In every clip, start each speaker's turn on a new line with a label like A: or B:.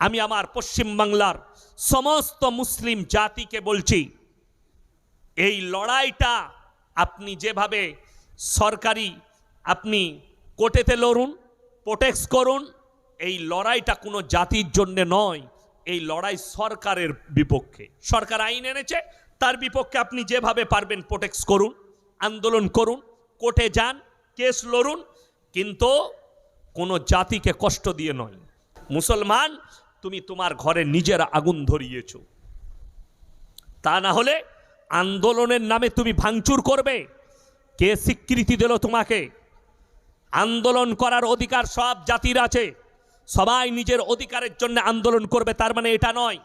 A: আমি আমার পশ্চিম বাংলার সমস্ত মুসলিম জাতিকে বলছি, এই লড়াইটা আপনি যেভাবে সরকারি আপনি কোর্টেতে লড়ুন প্রোটেক্স করুন, এই লড়াইটা কোনো জাতির জন্যে নয়, এই লড়াই সরকারের বিপক্ষে। সরকার আইন এনেছে, তার বিপক্ষে আপনি যেভাবে পারবেন প্রোটেক্স করুন, আন্দোলন করুন, কোর্টে যান, কেস লড়ুন, কিন্তু কোনো জাতিকে কষ্ট দিয়ে নয়। মুসলমান তুমি তোমার ঘরে নিজের আগুন ধরিয়েছ। তা না হলে আন্দোলনের নামে তুমি ভাঙচুর করবে। কে স্বীকৃতি দিল তোমাকে? আন্দোলন করার অধিকার সব জাতির আছে। সবাই নিজের অধিকারের জন্য আন্দোলন করবে, তার মানে এটা নয়।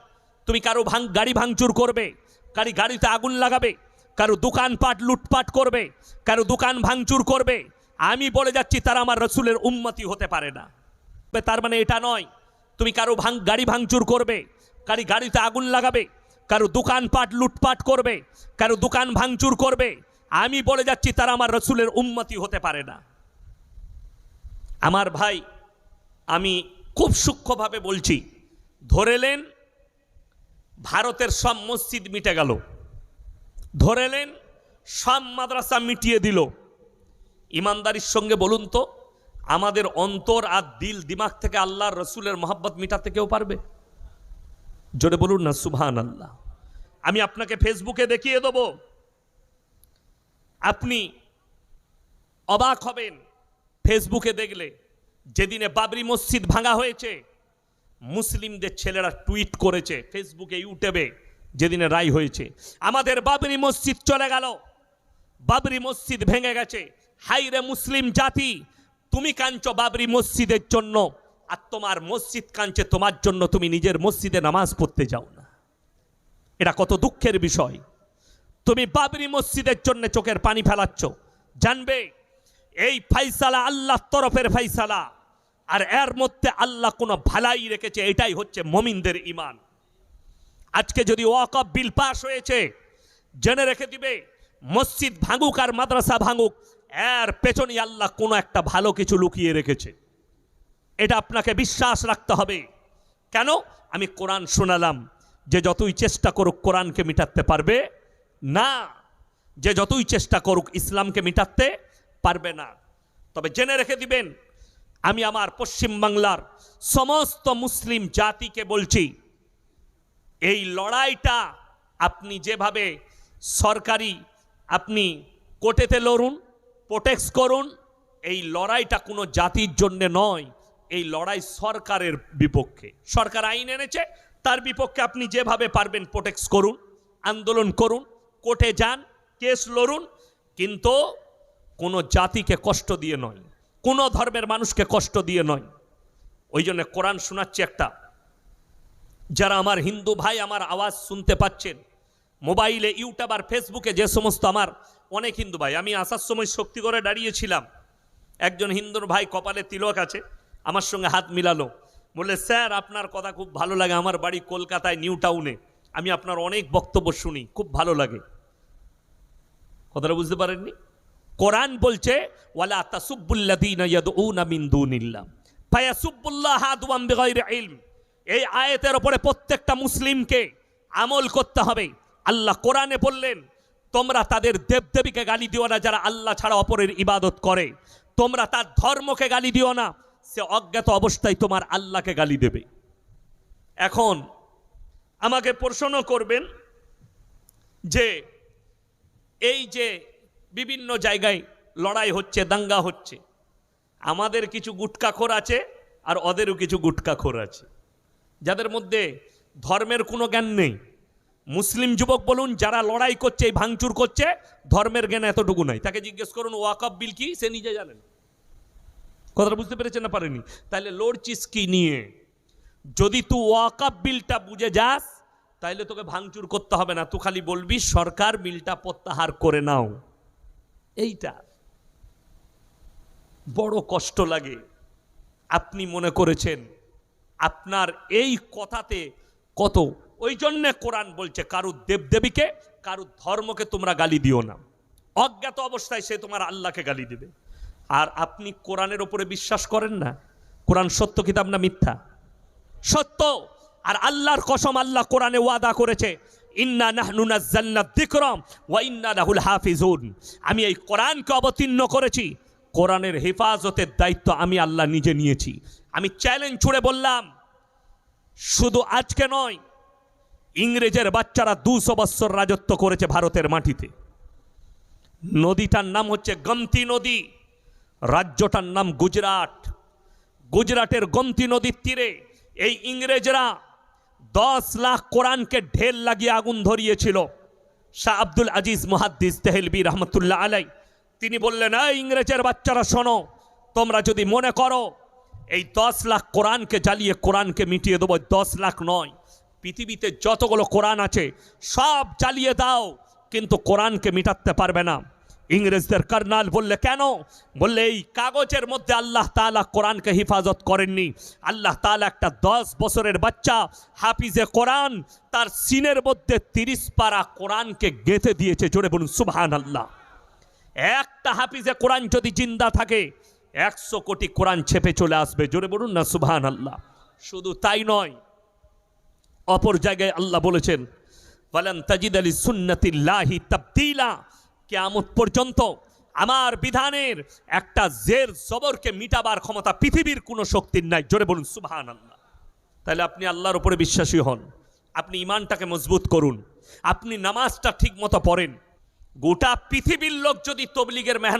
A: তুমি কারও ভাঙ, গাড়ি ভাঙচুর করবে, কারি গাড়িতে আগুন লাগাবে, কারও দোকানপাট লুটপাট করবে, কারও দোকান ভাঙচুর করবে। আমি বলে যাচ্ছি, তারা আমার রসুলের উন্মতি হতে পারে না। তার মানে এটা নয়। তুমি কারও ভাঙ, গাড়ি ভাঙচুর করবে, কারি গাড়িতে আগুন লাগাবে, কারও দোকানপাট লুটপাট করবে, কারও দোকান ভাঙচুর করবে, আমি বলে যাচ্ছি তারা আমার রসুলের উন্মতি হতে পারে না। আমার ভাই, আমি খুব সূক্ষ্মভাবে বলছি ধরেলেন ভারতের সব মসজিদ মিটে গেল ধরেলেন সব মাদ্রাসা মিটিয়ে দিল, ইমানদারির সঙ্গে বলুন তো আমাদের অন্তর আর দিল দিমাগ থেকে আল্লাহর রসুলের মহাব্বত মিটাতে কেউ পারবে? জোরে বলুন না সুবহান আল্লাহ আমি আপনাকে ফেসবুকে দেখিয়ে দেব। আপনি অবাক হবেন ফেসবুকে দেখলে। যেদিনে বাবরি মসজিদ ভাঙা হয়েছে, মুসলিমদের ছেলেরা টুইট করেছে ফেসবুকে, ইউটিউবে, যেদিনে রায় হয়েছে। আমাদের বাবরি মসজিদ চলে গেল। বাবরি মসজিদ ভেঙে গেছে। হাইরে মুসলিম জাতি তুমি কাঞ্চ বাবরি মসজিদের জন্য, আর তোমার মসজিদ কাঞ্চে তোমার জন্য, তুমি নিজের মসজিদে নামাজ পড়তে যাও না। এটা কত দুঃখের বিষয়। তুমি বাবরি মসজিদের জন্য চোখের পানি ফেলাচ্ছ। জানবে, এই ফাইসালা আল্লাহর তরফের ফাইসালা, আর এর মধ্যে আল্লাহ কোনো ভালাই রেখেছে, এটাই হচ্ছে মমিনদের ইমান আজকে যদি ওয়াকফ বিল পাস হয়েছে, জেনে রেখে দিবে, মসজিদ ভাঙুক আর মাদ্রাসা ভাঙুক এর পেছনে আল্লাহ কোনো একটা ভালো কিছু লুকিয়ে রেখেছে। এটা আপনাকে বিশ্বাস রাখতে হবে। কেন? আমি কোরআন শোনালাম, যে যতই চেষ্টা করুক কোরআনকে মিটাতে পারবে না, যে যতই চেষ্টা করুক ইসলামকে মিটাতে পারবে না। তবে জেনে রেখে দিবেন, আমি আমার পশ্চিম বাংলার সমস্ত মুসলিম জাতিকে বলছি, এই লড়াইটা আপনি যেভাবে সরকারি, আপনি কোর্টেতে লড়ুন প্রোটেক্স করুন, এই লড়াইটা কোনো জাতির জন্য নয়, এই লড়াই সরকারের বিপক্ষে। সরকার আইন এনেছে, তার বিপক্ষে আপনি যেভাবে পারবেন প্রোটেক্স করুন, আন্দোলন করুন, কোর্টে যান, কেস লড়ুন, কিন্তু কোনো জাতিকে কষ্ট দিয়ে নয়, কোনো ধর্মের মানুষকে কষ্ট দিয়ে নয়। ওই জন্য কোরআন শোনাচ্ছি একটা, যারা আমার হিন্দু ভাই আমার আওয়াজ শুনতে পাচ্ছেন মোবাইলে, ইউটিউব আর ফেসবুকে যে সমস্ত আমার অনেক হিন্দু ভাই, আমি আসার সময় শক্তি করে দাঁড়িয়েছিলাম। একজন হিন্দুর ভাই কপালে তিলক আছে, আমার সঙ্গে হাত মিলালো। বললে, স্যার, আপনার কথা খুব ভালো লাগে, আমার বাড়ি কলকাতায়, নিউ টাউনে। আমি আপনার অনেক বক্তব্য শুনি, খুব ভালো লাগে। কথাটা বুঝতে পারেননি? কোরআন বলছে, ওয়ালা তাসুব্বুল্লাযীনা ইয়াদউনা এই আয়াতের উপরে প্রত্যেকটা মুসলিমকে আমল করতে হবে। আল্লাহ কোরআনে বললেন, তোমরা তাদের দেবদেবীকে গালি দিও না যারা আল্লাহ ছাড়া অপরের ইবাদত করে। তোমরা তার ধর্মকে গালি দিও না, সে অজ্ঞাত অবস্থায় তোমার আল্লাহকে গালি দেবে। এখন আমাকে প্রশ্ন করবেন যে, এই যে বিভিন্ন জায়গায় লড়াই হচ্ছে, দাঙ্গা হচ্ছে, আমাদের কিছু গুটকাখোর আছে আর ওদেরও কিছু গুটকাখোর আছে, যাদের মধ্যে ধর্মের কোনো জ্ঞান নেই। মুসলিম যুবক বলুন, যারা লড়াই করছে, এই ভাঙচুর করছে, ধর্মের জ্ঞান এতটুকু নাই। তাকে জিজ্ঞেস করুন, ওয়াকফ বিল কি? সে নিজে জানেন। কথাটা বুঝতে পেরেছেন না পারেনি তাহলে লড়ছিস কি নিয়ে? যদি তুই ওয়াকফ বিলটা বুঝে যাস, তাইলে তোকে ভাঙচুর করতে হবে না। তুই খালি বলবি, সরকার বিলটা প্রত্যাহার করে নাও। এইটা। বড় কষ্ট লাগে। আপনি মনে করেছেন, আপনার এই কথাতে কত ওই জন্যে কোরআন বলছে কারুর দেবদেবীকে কারুর ধর্মকে তোমরা গালি দিও না। অজ্ঞাত অবস্থায় সে তোমার আল্লাহকে গালি দেবে। আর আপনি কোরআনের ওপরে বিশ্বাস করেন না? কোরআন সত্য কিতাব না মিথ্যা? সত্য! আর আল্লাহর কসম আল্লাহ কোরআনে ওয়াদা করেছে, ইন্না নাহনু নাজ্জালনা যিকরাম ওয়া ইন্না লাহুল হাফিজুন। আমি এই কোরআনকে অবতীর্ণ করেছি। কোরআনের হেফাজতের দায়িত্ব আমি আল্লাহ নিজে নিয়েছি। আমি চ্যালেঞ্জ ছুড়ে বললাম, শুধু আজকে নয় ইংরেজের বাচ্চারা দুশো বৎসর রাজত্ব করেছে ভারতের মাটিতে। নদীটার নাম হচ্ছে গমতি নদী। রাজ্যটার নাম গুজরাট। গুজরাটের গমতি নদীর তীরে এই ইংরেজরা দশ লাখ কোরআনকে ঢেল লাগিয়ে আগুন ধরিয়েছিল। শাহ আব্দুল আজিজ মুহাদ্দিস তেহলবি রহমতুল্লাহ আলাই তিনি বললেন, এই ইংরেজের বাচ্চারা, শোনো, তোমরা যদি মনে করো, এই দশ লাখ কোরআনকে জ্বালিয়ে কোরআনকে মিটিয়ে দেবো, দশ লাখ নয় পৃথিবীতে যতগুলো কোরআন আছে, সব চালিয়ে দাও, কিন্তু কোরআনকে মিটাতে পারবে না। ইংরেজদের কর্নাল বললে, কেন? বললে, এই কাগজের মধ্যে আল্লাহ তাআলা কোরআনকে হিফাজত করেননি। আল্লাহ তাআলা একটা দশ বছরের বাচ্চা, হাফিজে কোরআন, তার সিনের মধ্যে তিরিশ পারা কোরআনকে গেঁথে দিয়েছে। জোরে বলুন সুবহান আল্লাহ একটা হাফিজে কোরআন যদি জিন্দা থাকে, একশো কোটি কোরআন ছেপে চলে আসবে। জোরে বলুন না সুবহান আল্লাহ শুধু তাই নয় অপর জায়গায় আল্লাহ বলেছেন বলেন তাজিদ আলী সুন্নতিল্লাহি তাবদিলা। কেয়ামত পর্যন্ত আমার বিধানের একটা জের জবরকে মিটাবার ক্ষমতা পৃথিবীর কোনো শক্তির নাই। জোরে বলুন সুবহান আল্লাহ তাহলে আপনি আল্লাহর উপরে বিশ্বাসী হন। আপনি ইমানটাকে মজবুত করুন। আপনি নামাজটা ঠিক মতো পড়েন। গোটা পৃথিবীর লোক যদি তবলিগের মেহনত